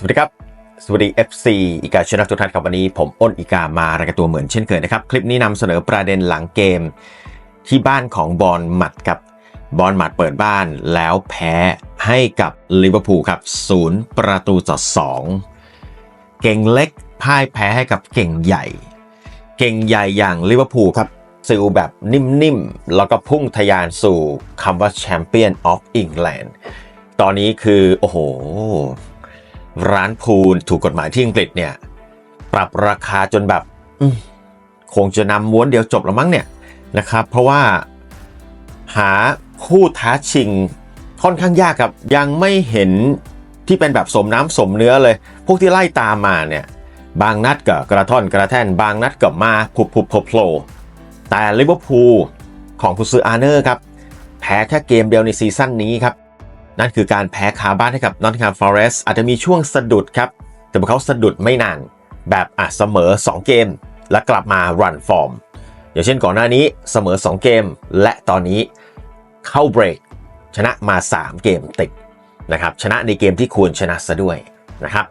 สวัสดีครับ สวัสดี FC อีกาชนะทุกท่านครับวันนี้ ผมอ้นอีกามารายการตัวเหมือนเช่นเคยนะครับ คลิปนี้นำเสนอประเด็นหลังเกม ที่บ้านของบอลหมัดครับบอลหมัดเปิดบ้านแล้วแพ้ให้กับลิเวอร์พูลครับศูนย์ประตูต่อสองเก่งเล็กพ่ายแพ้ให้กับเก่งใหญ่ เก่งใหญ่อย่างลิเวอร์พูลครับซิลแบบนิ่มๆ แล้วก็พุ่งทะยานสู่คำว่าแชมเปี้ยนออฟอิงแลนด์ตอนนี้คือ โอ้โห ร้านพูลถูกกฎหมายที่อังกฤษเนี่ย ปรับราคาจนแบบคงจะนำม้วนเดียวจบแล้วมั้งเนี่ยนะครับ เพราะว่าหาคู่ท้าชิงค่อนข้างยากครับ ยังไม่เห็นที่เป็นแบบสมน้ำสมเนื้อเลย พวกที่ไล่ตามมาเนี่ย บางนัดก็กระท่อนกระแท่น บางนัดก็มาผุบผุบโผล่แต่ลิเวอร์พูลของคุณซืออาร์เนอร์ครับ แพ้แค่เกมเดียวในซีซั่นนี้ครับ นั่นคือการแพ้คาบ้านให้กับนอตติงแฮมฟอเรสต์อาจจะมีช่วงสะดุดครับ แต่พวกเขาสะดุดไม่นาน แบบอะเสมอ 2 เกม และกลับมารันฟอร์มอย่างเช่นก่อนหน้านี้เสมอ 2 เกม และตอนนี้เข้าเบรกชนะมา 3 เกมติดนะครับชนะในเกมที่ควรชนะซะด้วยนะครับ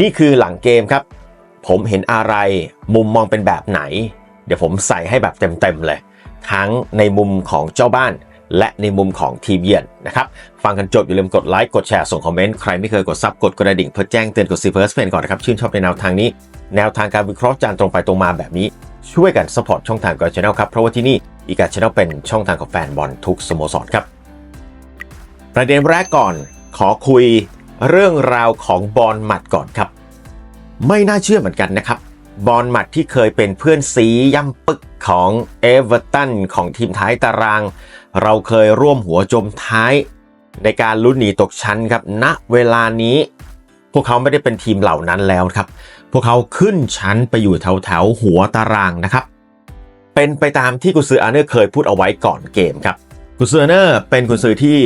นี่คือหลังเกมครับ ผมเห็นอะไรมุมมองเป็นแบบไหน เดี๋ยวผมใส่ให้แบบเต็มๆเลย ทั้งในมุมของเจ้าบ้าน และในมุมของทีมเยือนนะครับ ฟังกันจบอย่าลืมกดไลค์กดแชร์ส่งคอมเมนต์ใครไม่เคยกดซับกดกระดิ่งเพื่อแจ้งเตือนกดซีเฟิร์สเพนก่อนนะครับ ชื่นชอบในแนวทางนี้ แนวทางการวิเคราะห์จานตรงไปตรงมาแบบนี้ ช่วยกันสปอร์ตช่องทางกอชแนลครับ เพราะว่าที่นี่อีกาชแนลเป็นช่องทางของแฟนบอลทุกสโมสรครับ ประเด็นแรกก่อนขอคุยเรื่องราวของบอลหมัดก่อนครับ ไม่น่าเชื่อเหมือนกันนะครับบอลหมัดที่เคยเป็นเพื่อนซีย่ำปึกของเอเวอร์ตันของทีมท้ายตาราง เราเคยร่วมหัวจมท้าย ในการลุ้นหนีตกชั้นครับณเวลานี้ พวกเขาไม่ได้เป็นทีมเหล่านั้นแล้วครับ พวกเขาขึ้นชั้นไปอยู่แถวแถวๆหัวตารางนะครับ เป็นไปตามที่กุซืออาเนอร์เคยพูดเอาไว้ก่อนเกมครับกุซืออาเนอร์เป็นกุซือที่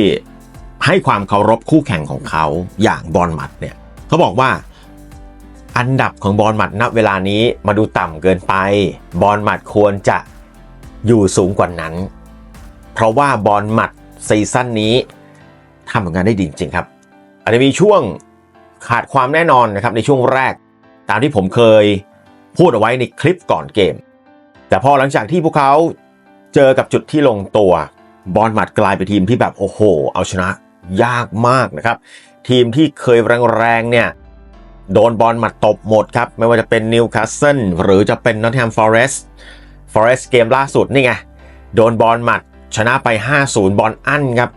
ให้ความเคารพคู่แข่งของเขาอย่างบอลมัดเนี่ยเขาบอกว่าอันดับของบอลหมัดณเวลานี้มาดูต่ำเกินไป บอลหมัดควรจะอยู่สูงกว่านั้น เพราะว่าบอลหมัดซีซั่นนี้ทำผลงานได้ดีจริงครับ อาจจะมีช่วงขาดความแน่นอนนะครับในช่วงแรก ตามที่ผมเคยพูดเอาไว้ในคลิปก่อนเกม แต่พอหลังจากที่พวกเขาเจอกับจุดที่ลงตัวบอลหมัดกลายเป็นทีมที่แบบโอ้โห เอาชนะยากมากนะครับ ทีมที่เคยแรงๆเนี่ยโดนบอลหมัดตบหมดครับ ไม่ว่าจะเป็นนิวคาสเซิลหรือจะเป็นนอตแฮมฟอเรสต์ฟอเรสต์เกมล่าสุดนี่ไง โดนบอลหมัด ชนะไป 5-0 บอลอั้นครับ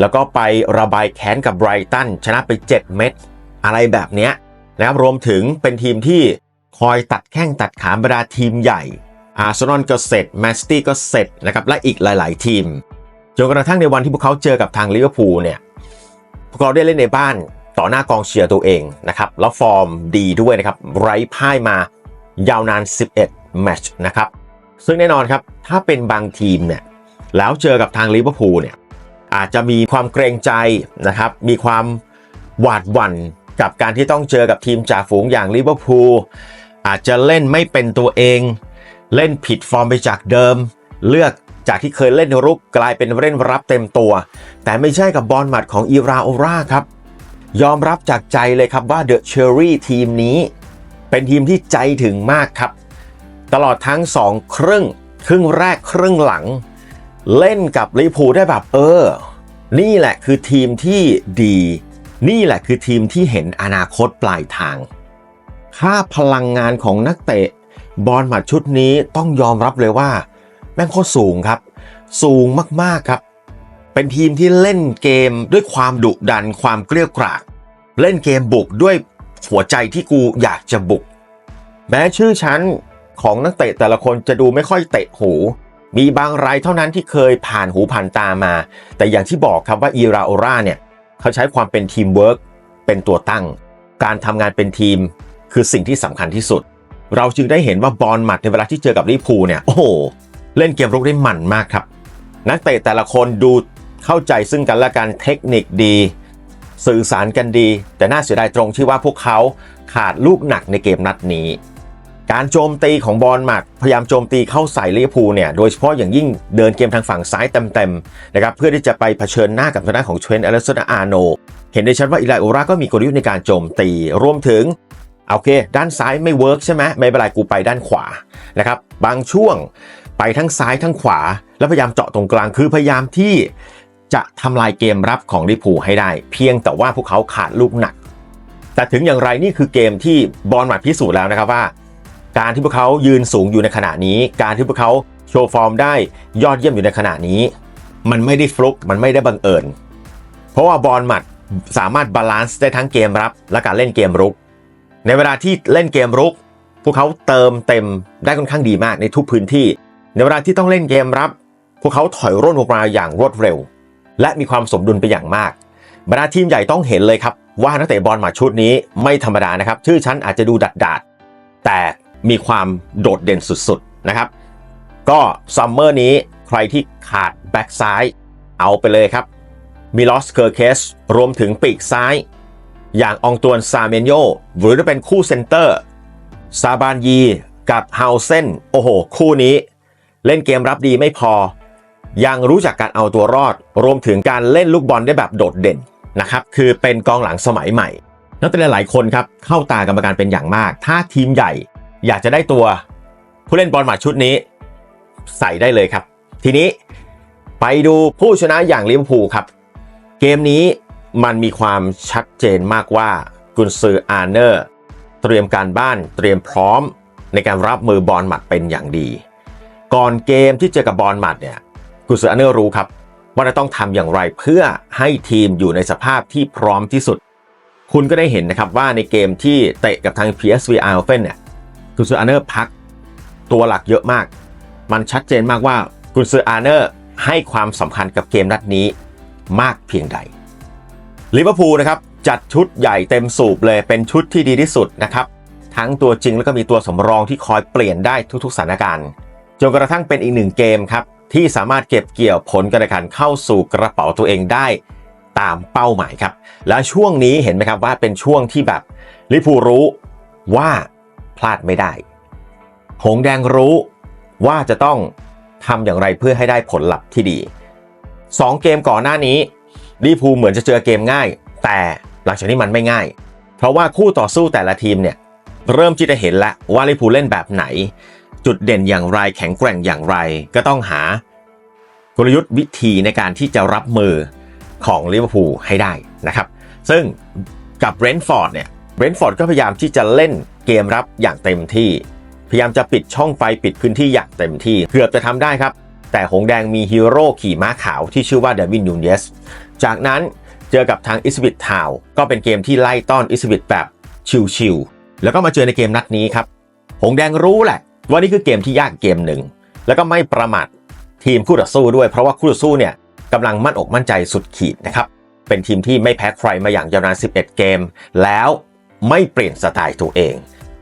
แล้วก็ไประบายแค้นกับไบรตันชนะไป 7 เม็ดอะไรแบบเนี้ยนะครับรวมถึงเป็นทีมที่คอยตัดแข้งตัดขาบรรดาทีมใหญ่ อาร์เซนอลก็เสร็จแมนซิตี้ก็เสร็จนะครับและอีกหลาย ๆ ทีมจนกระทั่งในวันที่พวกเขาเจอกับทางลิเวอร์พูลเนี่ยพวกเราได้เล่นในบ้านต่อหน้ากองเชียร์ตัวเองนะครับแล้วฟอร์มดีด้วยนะครับไร้พ่ายมายาวนาน 11 แมตช์นะครับซึ่งแน่นอนครับถ้าเป็นบางทีมเนี่ย แล้วเจอกับทางลิเวอร์พูลเนี่ยอาจจะมีความเกรงใจนะครับ มีความหวาดหวั่นกับการที่ต้องเจอกับทีมจ่าฝูงอย่างลิเวอร์พูลอาจจะเล่นไม่เป็นตัวเอง เล่นผิดฟอร์มไปจากเดิม เลือกจากที่เคยเล่นรุกกลายเป็นเล่นรับเต็มตัว แต่ไม่ใช่กับบอลหมัดของอีราโอราครับ ยอมรับจากใจเลยครับว่าเดอะเชอรี่ทีมนี้ เป็นทีมที่ใจถึงมากครับ ตลอดทั้ง 2 ครึ่ง ครึ่งแรกครึ่งหลัง เล่นกับลิพูลได้แบบเออ นี่แหละคือทีมที่ดี นี่แหละคือทีมที่เห็นอนาคตปลายทาง ค่าพลังงานของนักเตะ บอลหมัดชุดนี้ต้องยอมรับเลยว่า แม่งโคตรสูงครับ สูงมากๆครับ เป็นทีมที่เล่นเกมด้วยความดุดันความเกลี้ยกล่อมเล่นเกมบุกด้วยหัวใจที่กูอยากจะบุก แม้ชื่อชั้นของนักเตะแต่ละคนจะดูไม่ค่อยเตะหู มีบางรายเท่านั้นที่เคยผ่านหูผ่านตามา แต่อย่างที่บอกครับว่าอีราโอราเนี่ยเขาใช้ความเป็นทีมเวิร์กเป็นตัวตั้ง การทำงานเป็นทีมคือสิ่งที่สำคัญที่สุด เราจึงได้เห็นว่าบอลหมัดในเวลาที่เจอกับลิพูเนี่ยโอ้โหเล่นเกมรุกได้มันมากครับ นักเตะแต่ละคนดูเข้าใจซึ่งกันและกันเทคนิคดี สื่อสารกันดี แต่น่าเสียดายตรงที่ว่าพวกเขาขาดลูกหนักในเกมนัดนี้ การโจมตีของบอลหมัดพยายามโจมตีเข้าใส่ลิเวอร์พูลเนี่ยโดยเฉพาะอย่างยิ่งเดินเกมทางฝั่งซ้ายเต็มๆนะครับเพื่อที่จะไปเผชิญหน้ากับทางด้านของเทรนต์อเลสซาอาร์โนเห็นได้ชัดว่าอิไลโอราก็มีกลยุทธ์ในการโจมตีรวมถึงโอเค ด้านซ้ายไม่เวิร์กใช่ไหมไม่เป็นไรกูไปด้านขวานะครับบางช่วงไปทั้งซ้ายทั้งขวา แล้วพยายามเจาะตรงกลางคือพยายามที่จะทำลายเกมรับของลิเวอร์พูลให้ได้ เพียงแต่ว่าพวกเขาขาดลูกหนัก แต่ถึงอย่างไรนี่คือเกมที่บอลมาพิสูจน์แล้วนะครับว่า การที่พวกเขายืนสูงอยู่ในขณะนี้ การที่พวกเขาโชว์ฟอร์มได้ยอดเยี่ยมอยู่ในขณะนี้ มันไม่ได้ฟลุกมันไม่ได้บังเอิญ เพราะว่าบอลหมัดสามารถบาลานซ์ได้ทั้งเกมรับ และการเล่นเกมรุก ในเวลาที่เล่นเกมรุก พวกเขาเติมเต็มได้ค่อนข้างดีมากในทุกพื้นที่ ในเวลาที่ต้องเล่นเกมรับ พวกเขาถอยร่นออกมาอย่างรวดเร็ว และมีความสมดุลไปอย่างมากบรรดาทีมใหญ่ต้องเห็นเลยครับว่านักเตะบอลหมาชุดนี้ไม่ธรรมดานะครับ ชื่อชั้นอาจจะดูดัดดาดแต่ มีความโดดเด่นสุดๆนะครับ ก็ซัมเมอร์นี้ใครที่ขาดแบ็กซ้ายเอาไปเลยครับมิลอสเคอร์เคสรวมถึงปีกซ้าย อย่างอองตวนซาเมนโยหรือจะเป็นคู่เซนเตอร์ซาบานยีกับเฮาเซนโอ้โห คู่นี้ เล่นเกมรับดีไม่พอ ยังรู้จักการเอาตัวรอด รวมถึงการเล่นลูกบอลได้แบบโดดเด่นนะครับคือเป็นกองหลังสมัยใหม่นักเตะหลายคนครับเข้าตากรรมการเป็นอย่างมาก ถ้าทีมใหญ่ อยากจะได้ตัวผู้เล่นบอลหมัดชุดนี้ ใส่ได้เลยครับ ทีนี้ไปดูผู้ชนะอย่างลิเวอร์พูลครับ เกมนี้มันมีความชัดเจนมากว่ากุนซืออาร์เนอร์ เตรียมการบ้านเตรียมพร้อมในการรับมือบอลหมัดเป็นอย่างดี ก่อนเกมที่เจอกับบอลหมัดเนี่ยกุนซืออาร์เนอร์รู้ครับ ว่าจะต้องทำอย่างไรเพื่อให้ทีมอยู่ในสภาพที่พร้อมที่สุด คุณก็ได้เห็นนะครับว่าในเกมที่เตะกับทาง PSV Eindhoven เนี่ย กุนซืออาร์เนอร์พักตัวหลักเยอะมาก มันชัดเจนมากว่ากุนซืออาร์เนอร์ให้ความสำคัญกับเกมนัดนี้มากเพียงใดลิเวอร์พูลนะครับจัดชุดใหญ่เต็มสูบเลยเป็นชุดที่ดีที่สุดนะครับ ทั้งตัวจริงแล้วก็มีตัวสำรองที่คอยเปลี่ยนได้ทุกๆสถานการณ์จนกระทั่งเป็นอีกหนึ่งเกมครับที่สามารถเก็บเกี่ยวผลการแข่งขันเข้าสู่กระเป๋าตัวเองได้ตามเป้าหมายครับ และช่วงนี้เห็นไหมครับว่าเป็นช่วงที่แบบลิเวอร์พูลรู้ว่า ลาดไม่ได้ หงแดงรู้ว่าจะต้องทำอย่างไรเพื่อให้ได้ผลลัพธ์ที่ดี 2 เกมก่อนหน้านี้ลิพูเหมือนจะเจอเกมง่าย แต่หลังจากนี้มันไม่ง่าย เพราะว่าคู่ต่อสู้แต่ละทีมเนี่ยเริ่มที่จะเห็นแล้วว่าลิพูเล่นแบบไหน จุดเด่นอย่างไรแข็งแกร่งอย่างไร ก็ต้องหากลยุทธ์วิธีในการที่จะรับมือของลิเวอร์พูลให้ได้นะครับ ซึ่งกับเบรนท์ฟอร์ดเนี่ยเบรนท์ฟอร์ดก็พยายามที่จะเล่น เกมรับอย่างเต็มที่ พยายามจะปิดช่องไฟปิดพื้นที่อย่างเต็มที่เกือบจะทำได้ครับ แต่หงแดงมีฮีโร่ขี่ม้าขาวที่ชื่อว่าเดวินยูเนสจากนั้นเจอกับทางอิสบิททาวก็เป็นเกมที่ไล่ต้อนอิสบิทแบบชิวๆแล้วก็มาเจอในเกมนัดนี้ครับ หงแดงรู้แหละ ว่านี่คือเกมที่ยากเกมหนึ่งแล้วก็ไม่ประมาททีมคู่ต่อสู้ด้วยเพราะว่าคู่ต่อสู้เนี่ยกำลังมั่นอกมั่นใจสุดขีดนะครับเป็นทีมที่ไม่แพ้ใครมาอย่างยาวนาน 11 เกม แล้ว ไม่เปลี่ยนสไตล์ตัวเอง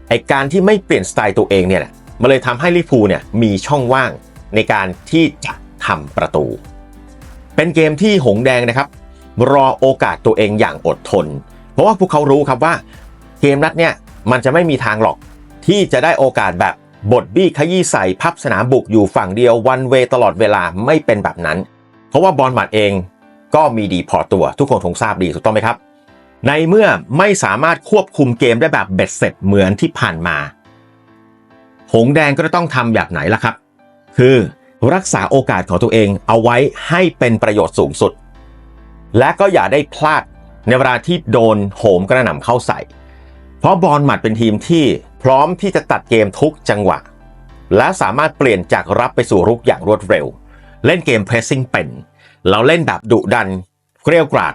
ไอการที่ไม่เปลี่ยนสไตล์ตัวเองเนี่ยมันเลยทำให้ลิเวอร์พูเนี่ยมีช่องว่างในการที่จะทำประตู เป็นเกมที่หงแดงนะครับ รอโอกาสตัวเองอย่างอดทน เพราะว่าพวกเขารู้ครับว่า เกมนัดเนี่ยมันจะไม่มีทางหรอกที่จะได้โอกาสแบบบทบี้ขยี้ใส่พับสนามบุกอยู่ฝั่งเดียววันเวตลอดเวลาไม่เป็นแบบนั้น เพราะว่าบอลหมัดเองก็มีดีพอตัวทุกคนคงทราบดีถูกต้องไหมครับ ในเมื่อไม่สามารถควบคุมเกมได้แบบเบ็ดเสร็จเหมือนที่ผ่านมา หงแดงก็จะต้องทำแบบไหนล่ะครับ คือรักษาโอกาสของตัวเองเอาไว้ให้เป็นประโยชน์สูงสุด และก็อย่าได้พลาดในเวลาที่โดนโหมกระหน่ำเข้าใส่ เพราะบอลหมัดเป็นทีมที่พร้อมที่จะตัดเกมทุกจังหวะ และสามารถเปลี่ยนจากรับไปสู่รุกอย่างรวดเร็ว เล่นเกมเพรสซิ่งเป็น เราเล่นแบบดุดันเกรียวกราด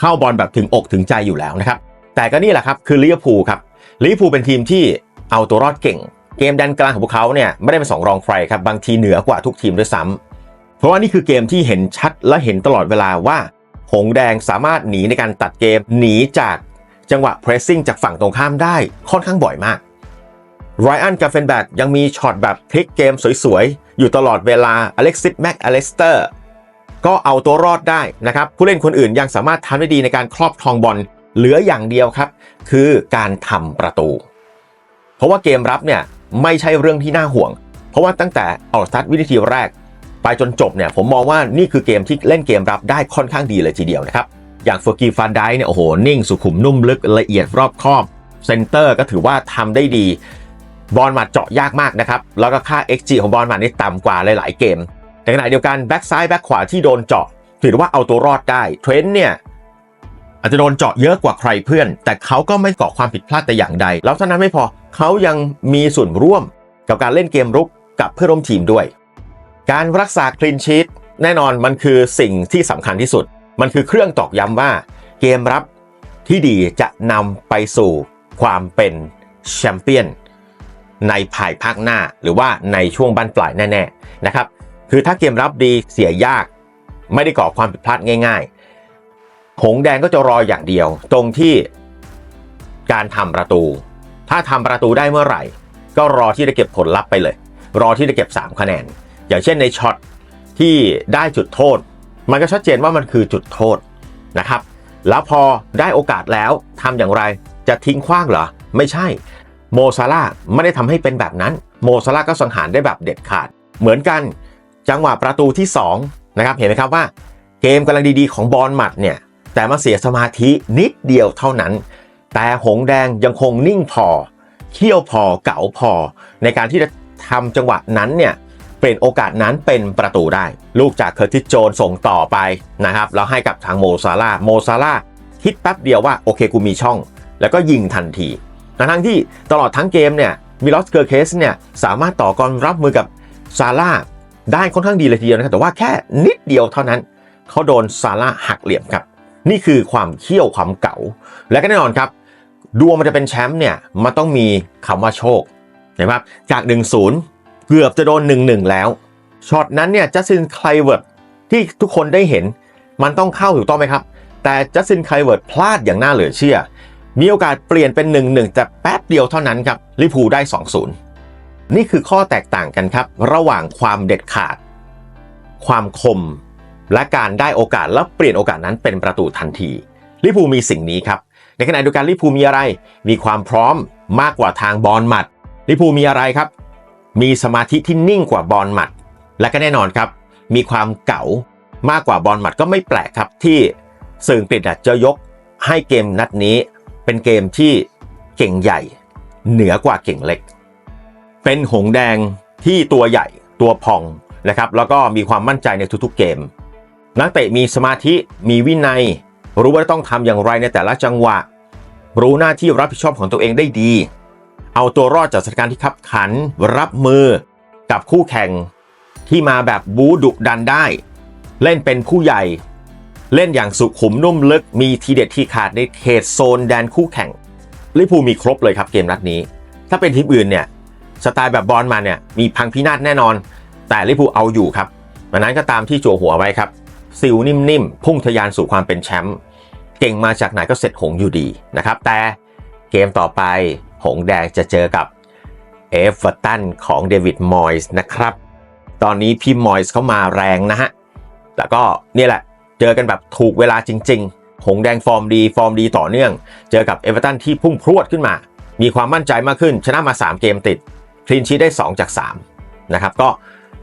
เข้าบอลแบบถึงอกถึงใจอยู่แล้วนะครับ แต่ก็นี่แหละครับคือลิเวอร์พูลครับลิเวอร์พูลเป็นทีมที่เอาตัวรอดเก่ง เกมดันกลางของพวกเขาเนี่ยไม่ได้เป็นสองรองใครครับบางทีเหนือกว่าทุกทีมด้วยซ้ำเพราะว่านี่คือเกมที่เห็นชัดและเห็นตลอดเวลาว่า หงแดงสามารถหนีในการตัดเกมหนีจากจังหวะเพรสซิ่งจากฝั่งตรงข้ามได้ค่อนข้างบ่อยมากไรอันกาเฟนแบกยังมีช็อตแบบพลิกเกมสวยๆ อยู่ตลอดเวลาอเล็กซิสแม็กอเลสเตอร์ ก็เอาตัวรอดได้นะครับผู้เล่นคนอื่นยังสามารถทำได้ดีในการครอบครองบอลเหลืออย่างเดียวครับ คือการทำประตู เพราะว่าเกมรับเนี่ยไม่ใช่เรื่องที่น่าห่วง เพราะว่าตั้งแต่ออกสตาร์ทวินาทีแรก ไปจนจบเนี่ยผมมองว่านี่คือเกมที่เล่นเกมรับได้ค่อนข้างดีเลยทีเดียวนะครับอย่างเฟอร์กีฟานได้เนี่ยโอ้โหนิ่งสุขุมนุ่มลึกละเอียดรอบคอบเซนเตอร์ก็ถือว่าทำได้ดีบอลหมัดเจาะยากมากนะครับ แล้วก็ค่า XG ของบอลหมัดนี่ต่ำกว่าหลาย ๆ เกม แต่ขณะเดียวกันแบ็กซ้ายแบ็กขวาที่โดนเจาะถือว่าเอาตัวรอดได้เทรนต์เนี่ยอาจจะโดนเจาะเยอะกว่าใครเพื่อน แต่เขาก็ไม่ก่อความผิดพลาดแต่อย่างใด แล้วเท่านั้นไม่พอเขายังมีส่วนร่วมกับการเล่นเกมรุกกับเพื่อนร่วมทีมด้วย การรักษาคลีนชีตแน่นอนมันคือสิ่งที่สำคัญที่สุด มันคือเครื่องตอกย้ำว่าเกมรับที่ดีจะนำไปสู่ความเป็นแชมเปี้ยนในภายภาคหน้าหรือว่าในช่วงบั้นปลายแน่ๆนะครับ คือถ้าเกมรับดีเสียยาก ไม่ได้ก่อความผิดพลาดง่าย ๆ หงแดงก็จะรออย่างเดียว ตรงที่การทำประตู ถ้าทำประตูได้เมื่อไหร่ ก็รอที่จะเก็บผลลัพธ์ไปเลย รอที่จะเก็บ 3 คะแนน อย่างเช่นในช็อตที่ได้จุดโทษ มันก็ชัดเจนว่ามันคือจุดโทษนะครับ แล้วพอได้โอกาสแล้วทำอย่างไรจะทิ้งขว้างเหรอ ไม่ใช่โมซาลาไม่ได้ทำให้เป็นแบบนั้น โมซาลาก็สังหารได้แบบเด็ดขาด เหมือนกัน จังหวะประตูที่2นะครับเห็นไหมครับว่าเกมกำลังดีๆของบอลหมัดเนี่ยแต่มาเสียสมาธินิดเดียวเท่านั้น แต่หงแดงยังคงนิ่งพอเขี้ยวพอเก๋าพอ ในการที่จะทำจังหวะนั้นเนี่ยเปลี่ยนโอกาสนั้นเป็นประตูได้ ลูกจากเคอร์ติสโจนส่งต่อไปนะครับแล้วให้กับทางโมซาลาโมซาลาคิดแป๊บเดียวว่าโอเคกูมีช่อง แล้วก็ยิงทันทีทั้งที่ตลอดทั้งเกมเนี่ยมิลอสเกอร์เคสเนี่ยสามารถต่อกรรับมือกับซาร่า ได้ค่อนข้างดีเลยทีเดียวนะครับแต่ว่าแค่นิดเดียวเท่านั้นเขาโดนซาร่าหักเหลี่ยมครับ นี่คือความเขี้ยวความเก๋าและก็แน่นอนครับ ดวงมันจะเป็นแชมป์เนี่ยมันต้องมีคำว่าโชคนะครับจาก 1-0 เกือบจะโดน 1-1 แล้วช็อตนั้นเนี่ยจัสตินไคลเวิร์ดที่ทุกคนได้เห็นมันต้องเข้าถูกต้องไหมครับ แต่จัสตินไคลเวิร์ดพลาดอย่างน่าเหลือเชื่อ มีโอกาสเปลี่ยนเป็น 1-1 แต่แป๊บเดียวเท่านั้นครับลิเวอร์พูลได้ 2-0 นี่คือข้อแตกต่างกันครับ ระหว่างความเด็ดขาด ความคม และการได้โอกาสแล้วเปลี่ยนโอกาสนั้นเป็นประตูทันทีลิเวอร์พูมีสิ่งนี้ครับ ในขณะเดียวกันลิเวอร์พูมีอะไร มีความพร้อมมากกว่าทางบอลหมัดลิเวอร์พูมีอะไรครับ มีสมาธิที่นิ่งกว่าบอลหมัด และก็แน่นอนครับ มีความเก๋ามากกว่าบอลหมัดก็ไม่แปลกครับที่สื่ออังกฤษจะยกให้เกมนัดนี้เป็นเกมที่เก่งใหญ่ เหนือกว่าเก่งเล็ก เป็นหงแดงที่ตัวใหญ่ตัวพองนะครับแล้วก็มีความมั่นใจในทุกๆเกม นักเตะมีสมาธิมีวินัย รู้ว่าต้องทำอย่างไรในแต่ละจังหวะ รู้หน้าที่รับผิดชอบของตัวเองได้ดี เอาตัวรอดจากสถานการณ์ที่ขับขัน รับมือกับคู่แข่งที่มาแบบบูดุดันได้ เล่นเป็นผู้ใหญ่ เล่นอย่างสุขุมนุ่มลึก มีทีเด็ดที่ขาดในเขตโซนแดนคู่แข่งลิเวอร์พูมีครบเลยครับเกมนัดนี้ ถ้าเป็นทีมอื่นเนี่ย สไตล์แบบบอลมาเนี่ยมีพังพินาศแน่นอน แต่ลิเวอร์พูลเอาอยู่ครับดังนั้นก็ตามที่จั่วหัวไว้ครับซิลนิ่มๆพุ่งทะยานสู่ความเป็นแชมป์เก่งมาจากไหนก็เสร็จหงอยู่ดีนะครับ แต่เกมต่อไปหงแดงจะเจอกับเอฟเวอร์ตันของเดวิดมอยส์นะครับ ตอนนี้พี่มอยส์เขามาแรงนะฮะแล้วก็นี่แหละเจอกันแบบถูกเวลาจริง ๆ หงแดงฟอร์มดี ฟอร์มดีต่อเนื่อง เจอกับเอเวอร์ตันที่พุ่งพรวดขึ้นมา มีความมั่นใจมากขึ้น ชนะมา 3 เกมติด คลีนชีได้ 2 จาก 3 นะครับ ก็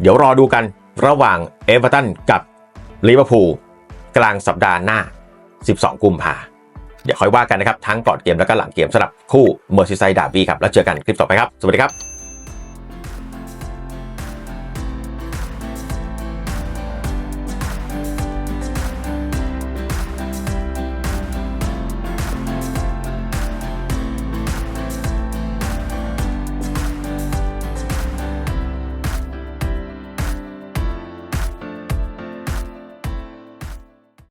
เดี๋ยวรอดูกันระหว่างเอเวอร์ตันกับลิเวอร์พูลกลางสัปดาห์หน้า 12 กุมภาเดี๋ยวค่อยว่ากันนะครับ ทั้งก่อนเกมแล้วก็หลังเกมสำหรับคู่เมอร์ซิไซด์ดาร์บี้ครับ แล้วเจอกันคลิปต่อไปครับ สวัสดีครับ